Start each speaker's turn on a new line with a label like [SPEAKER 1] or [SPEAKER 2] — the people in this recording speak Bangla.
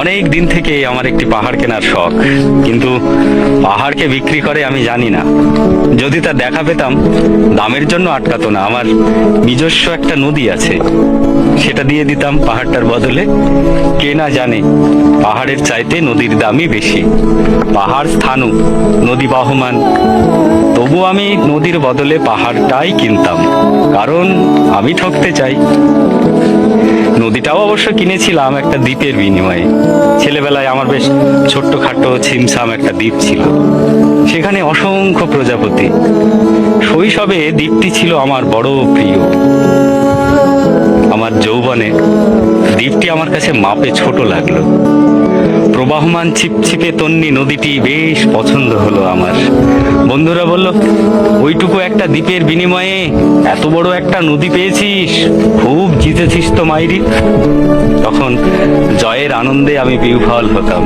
[SPEAKER 1] অনেক দিন থেকে আমার একটি পাহাড় কেনার শখ, কিন্তু পাহাড়কে বিক্রি করে আমি জানি না। যদি তা দেখা পেতাম, দামের জন্য আটকাতো না। আমার নিজস্ব একটা নদী আছে, সেটা দিয়ে দিতাম পাহাড়টার বদলে। কে না জানে, পাহাড়ের চাইতে নদীর দামই বেশি। পাহাড় স্থানু, নদী বাহমান। তবু আমি নদীর বদলে পাহাড়টাই কিনতাম, কারণ আমি ঠকতে চাই। নদীটাও অবশ্য কিনেছিলাম একটা দ্বীপের বিনিময়ে। ছেলেবেলায় আমার বেশ ছোট্ট খাটো ছিমছাম একটা দ্বীপ ছিল। সেখানে অসংখ্য প্রজাপতি। শৈশবে দ্বীপটি ছিল আমার বড় প্রিয়। আমার যৌবনে দ্বীপটি আমার কাছে মাপে ছোট লাগল। প্রবাহমান ছিপছিপে তন্নি নদীটি বেশ পছন্দ হলো আমার। বন্ধুরা বলল, ওইটুকু একটা দ্বীপের বিনিময়ে এত বড় একটা নদী পেয়েছিস? খুব জিতেছিস তো মাইরি? তখন জয়ের আনন্দে আমি বিউফল হতাম।